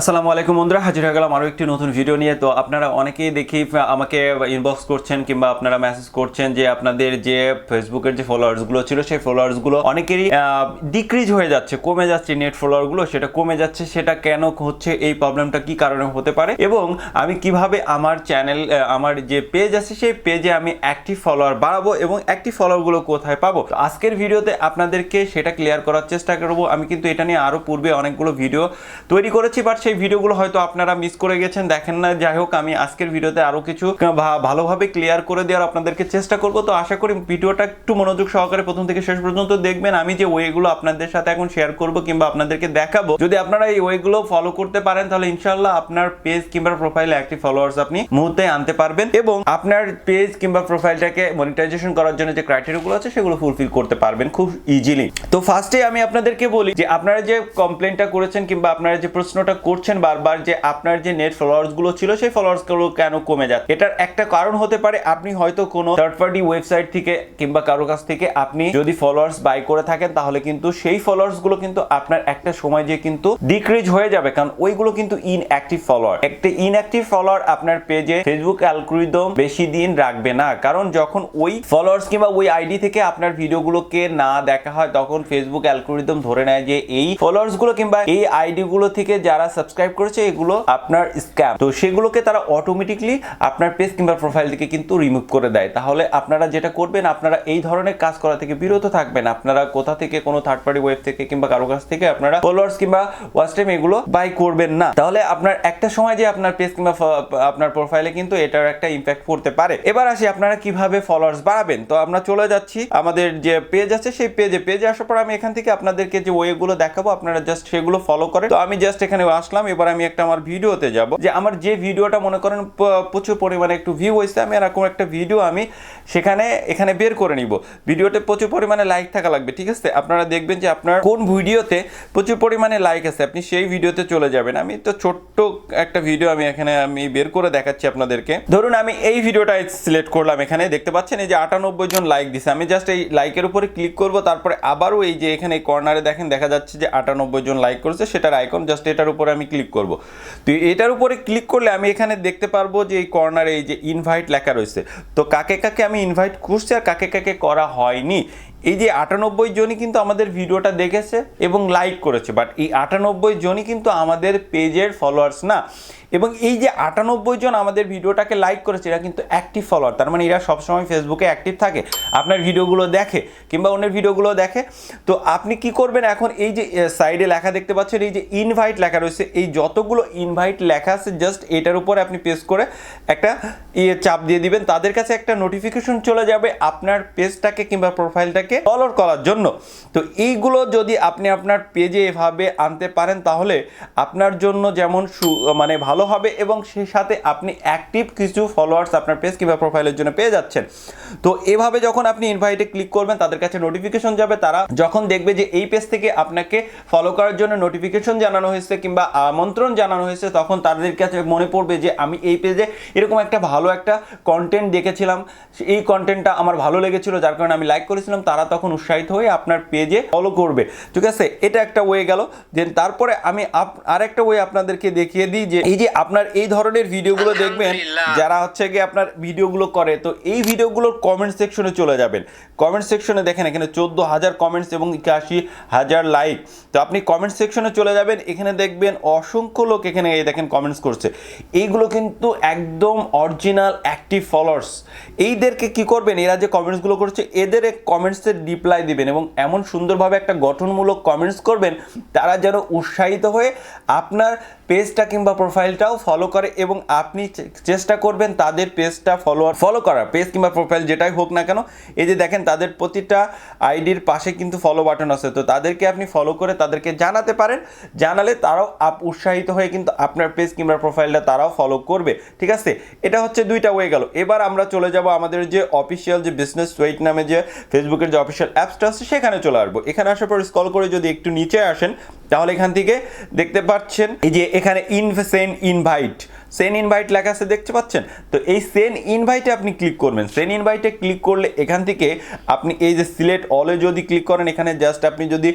আসসালামু আলাইকুম বন্ধুরা, হাজির হয়ে গেলাম আরও একটি নতুন ভিডিও নিয়ে। তো আপনারা অনেকেই দেখি আমাকে ইনবক্স করছেন কিংবা আপনারা মেসেজ করছেন যে আপনাদের যে ফেসবুকের যে ফলোয়ার্সগুলো ছিল, সেই ফলোয়ার্সগুলো অনেকেরই ডিক্রিজ হয়ে যাচ্ছে, কমে যাচ্ছে নেট ফলোয়ারগুলো সেটা কমে যাচ্ছে, সেটা কেন হচ্ছে, এই প্রবলেমটা কি কারণে হতে পারে? এবং আমি কীভাবে আমার চ্যানেল আমার যে পেজ আছে, সেই পেজে আমি অ্যাক্টিভ ফলোয়ার বাড়াবো এবং অ্যাক্টিভ ফলোয়ারগুলো কোথায় পাবো? আজকের ভিডিওতে আপনাদেরকে সেটা ক্লিয়ার করার চেষ্টা করব। আমি কিন্তু এটা নিয়ে আরও পূর্বে অনেকগুলো ভিডিও তৈরি করেছি বাট সেই ভিডিওগুলো হয়তো আপনারা মিস করে গেছেন, দেখেন না, যাই হোক, আমি আজকের ভিডিওতে আরও কিছু ভালোভাবে ক্লিয়ার করে দেওয়ার আপনাদেরকে চেষ্টা করব। তো আশা করি ভিডিওটা একটু মনোযোগ সহকারে প্রথম থেকে শেষ পর্যন্ত দেখবেন। আমি যে ওয়েগুলো আপনাদের সাথে এখন শেয়ার করব কিংবা আপনাদেরকে দেখাবো, যদি আপনারা এই ওয়েগুলো ফলো করতে পারেন, তাহলে ইনশাল্লাহ আপনার পেজ কিংবা প্রোফাইলে অ্যাক্টিভ ফলোয়ার্স আপনি মুহূর্তে আনতে পারবেন এবং আপনার পেজ কিংবা প্রোফাইলটাকে মনিটাইজেশন করার জন্য যে ক্রাইটেরিয়াগুলো আছে, সেগুলো ফুলফিল করতে পারবেন খুব ইজিলি তো ফার্স্টে আমি আপনাদেরকে বলি যে, আপনারা যে কমপ্লেনটা করেছেন কিংবা আপনারা যে প্রশ্নটা করছেন বারবার যে আপনার যে নেট ফলোয়ার্সগুলো ছিল, সেই ফলোয়ার্সগুলো কেন কমে যাচ্ছে? এটার একটা কারণ হতে পারে আপনি হয়তো কোনো থার্ড পার্টি ওয়েবসাইট থেকে কিংবা কারও কাছ থেকে আপনি যদি ফলোয়ার্স বাই করে থাকেন, তাহলে কিন্তু সেই ফলোয়ার্সগুলো কিন্তু আপনার একটা সময় যে কিন্তু ডিক্রিজ হয়ে যাবে। কারণ ওইগুলো কিন্তু ইনঅ্যাক্টিভ ফলোয়ার একটা ইনঅ্যাক্টিভ ফলোয়ার আপনার পেজে ফেসবুক অ্যালগোরিদম বেশি দিন রাখবে না। কারণ যখন ওই ফলোয়ার্স কিংবা ওই আইডি থেকে আপনার ভিডিওগুলোকে না দেখা হয়, তখন ফেসবুক অ্যালগোরিদম ধরে নেয় যে এই ফলোয়ার্সগুলো কিংবা এই আইডি গুলো থেকে যারা সাবস্ক্রাইব করেছে এগুলো আপনার স্ক্যাম তো সেগুলোকে তারা অটোমেটিকলি আপনার পেজ কিংবা প্রোফাইল থেকে কিন্তু রিমুভ করে দেয়। তাহলে আপনারা যেটা করবেন, আপনারা এই ধরনের কাজ করা থেকে বিরত থাকবেন। আপনারা কোথা থেকে, কোনো থার্ড পার্টি ওয়েব থেকে কিংবা কারও কাছ থেকে আপনারা ফলোয়ার্স কিংবা ওয়াচ টাইম এগুলো বাই করবেন না। তাহলে আপনার একটা সময় যে আপনার পেজ কিংবা আপনার প্রোফাইলে কিন্তু এটার একটা ইম্প্যাক্ট পড়তে পারে। এবার আসি আপনারা কীভাবে ফলোয়ার্স বাড়াবেন। তো আমরা চলে যাচ্ছি। আমাদের যে পেজ আছে, সেই পেজে পেজে আসার পর আমি এখান থেকে আপনাদেরকে যে ওয়েগুলো দেখাবো, আপনারা জাস্ট সেগুলো ফলো করেন। তো আমি জাস্ট এখানে আসলাম। এবার আমি একটা আমার ভিডিওতে যাব। যে আমার যে ভিডিওটা মনে করেন প্রচুর পরিমাণে একটু ভিউ হয়েছে, আমি এরকম একটা ভিডিও আমি সেখানে, এখানে বের করে নিব। ভিডিওতে প্রচুর পরিমাণে লাইক থাকা লাগবে, ঠিক আছে? আপনারা দেখবেন যে আপনার কোন ভিডিওতে প্রচুর পরিমাণে লাইক আছে, আপনি সেই ভিডিওতে চলে যাবেন। আমি তো ছোট্ট একটা ভিডিও আমি এখানে আমি বের করে দেখাচ্ছি আপনাদেরকে। ধরুন, আমি এই ভিডিওটা সিলেক্ট করলাম এখানে, দেখতে পাচ্ছেন? এই যে আটানব্বই জন লাইক দিছে। আমি জাস্ট এই লাইকের উপরে ক্লিক করব, তারপরে আবারও এই যে এখানে কর্নারে দেখেন, দেখা যাচ্ছে যে আটানব্বই জন লাইক করেছে, সেটার আইকন জাস্ট এটার উপরে আমি ক্লিক করব। তো এটার উপরে ক্লিক করলে আমি এখানে দেখতে পারব যে এই কর্নারে এই যে ইনভাইট লেখা রয়েছে। তো কাকে কাকে আমি ইনভাইট করছি আর কাকে কাকে করা হয়নি। এই যে আটানব্বই জনই কিন্তু আমাদের ভিডিওটা দেখেছে এবং লাইক করেছে। বাট এই আটানব্বই জনই কিন্তু আমাদের পেজের ফলোয়ার্স না। এবং এই যে আটানব্বই জন আমাদের ভিডিওটাকে লাইক করেছে, এরা কিন্তু অ্যাক্টিভ ফলোয়ার তার মানে এরা সবসময় ফেসবুকে অ্যাক্টিভ থাকে, আপনার ভিডিওগুলো দেখে কিংবা অন্যের ভিডিওগুলো দেখে। তো আপনি কি করবেন এখন? এই যে সাইডে লেখা দেখতে পাচ্ছেন, এই যে ইনভাইট লেখা রয়েছে, এই যতগুলো ইনভাইট লেখা আছে জাস্ট এটার উপরে আপনি পেজ করে একটা ইয়ে চাপ দিয়ে দিবেন। তাদের কাছে একটা নোটিফিকেশন চলে যাবে আপনার পেজটাকে কিংবা প্রোফাইলটাকে ফলো করার জন্য। তো এইগুলো যদি আপনি আপনার পেজে এভাবে আনতে পারেন, তাহলে আপনার জন্য যেমন মানে ভালো হবে এবং সেই সাথে আপনি অ্যাক্টিভ কিছু ফলোয়ার্স আপনার পেজ কিংবা প্রোফাইলের জন্য পেয়ে যাচ্ছেন। তো এভাবে যখন আপনি ইনভাইটে ক্লিক করবেন, তাদের কাছে নোটিফিকেশন যাবে। তারা যখন দেখবে যে এই পেজ থেকে আপনাকে ফলো করার জন্য নোটিফিকেশন জানানো হয়েছে কিংবা আমন্ত্রণ জানানো হয়েছে, তখন তাদের কাছে মনে পড়বে যে আমি এই পেজে এরকম একটা ভালো একটা কন্টেন্ট দেখেছিলাম। এই কন্টেন্টটা আমার ভালো লেগেছিল, যার কারণে আমি লাইক করেছিলাম। তারা তখন উৎসাহিত হয়ে আপনার পেজে ফলো করবে। ঠিক আছে? এটা একটা ওয়ে গেল। দেন তারপরে আমি আরেকটা ওয়ে আপনাদেরকে দেখিয়ে দিই যে এই যে আপনার এই ধরনের ভিডিওগুলো দেখবেন যারা হচ্ছে গিয়ে আপনার ভিডিওগুলো করে তো এই ভিডিওগুলোর কমেন্ট সেকশনে চলে যাবেন। কমেন্ট সেকশনে দেখেন এখানে চোদ্দ হাজার কমেন্টস এবং একাশি হাজার লাইক তো আপনি কমেন্ট সেকশনে চলে যাবেন এখানে দেখবেন অসংখ্য লোক এখানে এই দেখেন কমেন্টস করছে। এইগুলো কিন্তু একদম অরিজিনাল অ্যাক্টিভ ফলোয়ার্স এইদেরকে কি করবেন? এরা যে কমেন্টসগুলো করছে এদের কমেন্টসের রিপ্লাই দিবেন এবং এমন সুন্দরভাবে একটা গঠনমূলক কমেন্টস করবেন তারা যেন উৎসাহিত হয়ে আপনার পেজটা কিংবা প্রোফাইলটাও ফলো করে এবং আপনি চেষ্টা করবেন তাদের পেজটা ফলোয়ার ফলো করার, পেজ কিংবা প্রোফাইল যেটাই হোক না কেন, এই যে দেখেন তাদের প্রতিটা আইডির পাশে কিন্তু ফলো বাটন আছে, তো তাদেরকে আপনি ফলো করে তাদেরকে জানাতে পারেন, জানালে তারাও আপ, উৎসাহিত হয়ে কিন্তু আপনার পেজ কিংবা প্রোফাইলটা তারাও ফলো করবে, ঠিক আছে? এটা হচ্ছে দুইটা হয়ে গেল, এবার আমরা চলে যাব আমাদের যে অফিসিয়াল যে বিজনেস ওয়েট নামে যে ফেসবুকের যে অফিসিয়াল অ্যাপসটা আছে, সেখানে চলে আসব, এখানে আসার পর স্কল করে যদি একটু নিচে আসেন, তাহলে এখান থেকে দেখতে পাচ্ছেন, এই যে এখানে ইনভেসেন্ট ইনভাইট সেন ইনভাইট লেখা আছে, দেখতে পাচ্ছেন? তো এই সেন ইনভাইটে আপনি ক্লিক করবেন। সেন ইনভাইটে ক্লিক করলে এখান থেকে আপনি এই যে সিলেক্ট অলে যদি ক্লিক করেন, এখানে জাস্ট আপনি যদি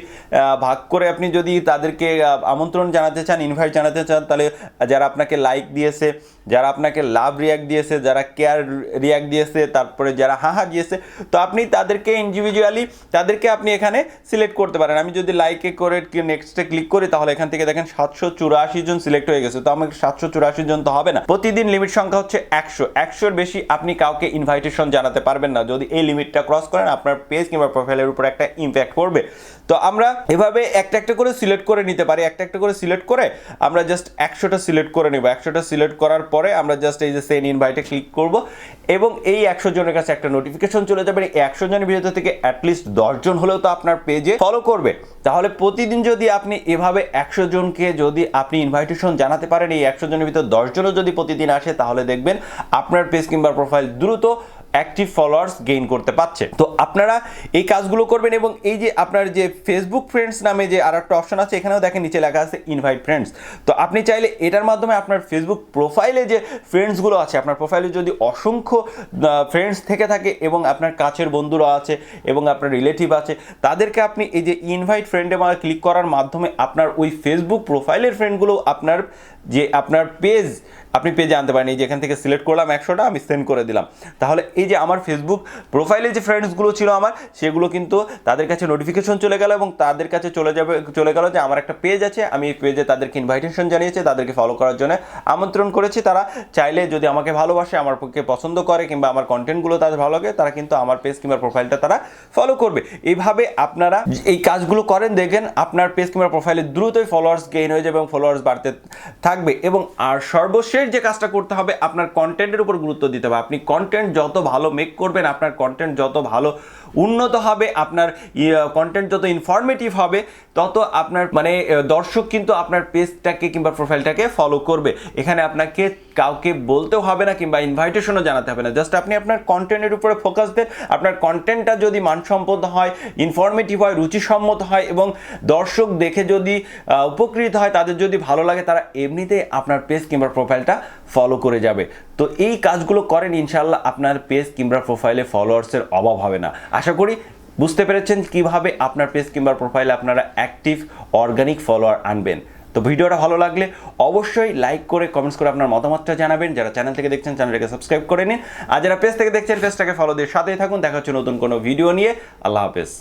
ভাগ করে আপনি যদি তাদেরকে আমন্ত্রণ জানাতে চান ইনভাইট জানাতে চান, তাহলে যারা আপনাকে লাইক দিয়েছে, যারা আপনাকে লাভ রিয়াক্ট দিয়েছে, যারা কেয়ার রিয়াক্ট দিয়েছে, তারপরে যারা হাহা দিয়েছে, তো আপনি তাদেরকে ইন্ডিভিজুয়ালি তাদেরকে আপনি এখানে সিলেক্ট করতে পারেন। আমি যদি লাইকে করে নেক্সটে ক্লিক করি, তাহলে এখান থেকে দেখেন সাতশো চুরাশি জন সিলেক্ট হয়ে গেছে। তো আমাকে সাতশো চুরাশি জন হবে না। প্রতিদিন লিমিট সংখ্যা হচ্ছে একশো। একশোর বেশি আপনি কাউকে ইনভাইটেশন জানাতে পারবেন না। যদি এই লিমিটটা ক্রস করেন, আপনার পেজ কিংবা প্রোফাইলের উপর একটা ইম্প্যাক্ট পড়বে। তো আমরা এভাবে একটা একটা করে সিলেক্ট করে নিতে পারি। একটা একটা করে সিলেক্ট করে আমরা জাস্ট একশোটা সিলেক্ট করে নেব। একশোটা সিলেক্ট করার পরে আমরা জাস্ট এই যে সেন ইনভাইটে ক্লিক করব এবং এই একশো জনের কাছে একটা নোটিফিকেশন চলে যাবে। এই একশো জনের ভিতর থেকে অ্যাটলিস্ট দশজন হলেও তো আপনার পেজে ফলো করবে। তাহলে প্রতিদিন যদি আপনি এভাবে একশো জনকে যদি আপনি ইনভাইটেশন জানাতে পারেন, এই একশো জনের ভিতর দশজনও যদি প্রতিদিন আসে, তাহলে দেখবেন আপনার পেজ কিংবা প্রোফাইল দ্রুত অ্যাক্টিভ ফলোয়ার্স গেইন করতে পারছে। তো আপনারা এই কাজগুলো করবেন এবং এই যে আপনার যে ফেসবুক ফ্রেন্ডস নামে যে আর একটা অপশন আছে, এখানেও দেখেন নিচে লেখা আছে ইনভাইট ফ্রেন্ডস তো আপনি চাইলে এটার মাধ্যমে আপনার ফেসবুক প্রোফাইলে যে ফ্রেন্ডসগুলো আছে, আপনার প্রোফাইলে যদি অসংখ্য ফ্রেন্ডস থেকে থাকে এবং আপনার কাছের বন্ধুরা আছে এবং আপনার রিলেটিভ আছে, তাদেরকে আপনি এই যে ইনভাইট ফ্রেন্ডে ক্লিক করার মাধ্যমে আপনার ওই ফেসবুক প্রোফাইলের ফ্রেন্ডগুলো আপনার যে আপনার পেজ আপনি পেজে আনতে পারেন। এই যে এখান থেকে সিলেক্ট করলাম একশোটা, আমি সেন্ড করে দিলাম। তাহলে এই যে আমার ফেসবুক প্রোফাইলে যে ফ্রেন্ডসগুলো ছিল আমার, সেগুলো কিন্তু তাদের কাছে নোটিফিকেশন চলে গেল এবং তাদের কাছে চলে যাবে, চলে গেল যে আমার একটা পেজ আছে, আমি এই পেজে তাদেরকে ইনভাইটেশন জানিয়েছি, তাদেরকে ফলো করার জন্য আমন্ত্রণ করেছি। তারা চাইলে যদি আমাকে ভালোবাসে, আমার পক্ষে পছন্দ করে কিংবা আমার কন্টেন্টগুলো তাদের ভালো লাগে, তারা কিন্তু আমার পেজ কিংবা প্রোফাইলটা তারা ফলো করবে। এইভাবে আপনারা এই কাজগুলো করেন, দেখেন আপনার পেজ কিংবা প্রোফাইলে দ্রুতই ফলোয়ার্স গেইন হয়ে যাবে এবং ফলোয়ার্স বাড়তে থাকবে এবং আর সর্বশেষ যে কাজটা করতে হবে, আপনার কন্টেন্টের উপর গুরুত্ব দিতে হবে। আপনি কন্টেন্ট যত ভালো মেক করবেন, আপনার কন্টেন্ট যত ভালো উন্নত হবে, আপনার কন্টেন্ট যত ইনফরমেটিভ হবে, তত আপনার মানে দর্শক কিন্তু আপনার পেজটাকে কিংবা প্রোফাইলটাকে ফলো করবে। এখানে আপনাকে কাউকে বলতেও হবে না কিংবা ইনভাইটেশনও জানাতে হবে না। জাস্ট আপনি আপনার কন্টেন্টের উপরে ফোকাস দেন আপনার কন্টেন্টটা যদি মানসম্পন্ন হয় ইনফরমেটিভ হয়, রুচিসম্মত হয় এবং দর্শক দেখে যদি উপকৃত হয়, তাদের যদি ভালো লাগে, তারা এমনিতেই আপনার পেজ কিংবা প্রোফাইলটা ফলো করে যাবে। তো এই কাজগুলো করেন ইনশাল্লাহ আপনার পেজ কিংবা প্রোফাইলে ফলোয়ার্সের অভাব হবে না। আশা করি বুঝতে পেরেছেন কীভাবে আপনার পেজ কিংবা প্রোফাইলে আপনারা অ্যাক্টিভ অর্গানিক ফলোয়ার আনবেন। তো ভিডিওটা ভালো লাগলে অবশ্যই লাইক করে কমেন্টস করে আপনার মতামতটা জানাবেন। যারা চ্যানেল থেকে দেখছেন চ্যানেলটাকে সাবস্ক্রাইব করে নিন। আর যারা পেজ থেকে দেখছেন পেজটাকে ফলো দিয়ে সাথেই থাকুন। দেখা হচ্ছে নতুন কোনো ভিডিও নিয়ে। আল্লাহ হাফেজ।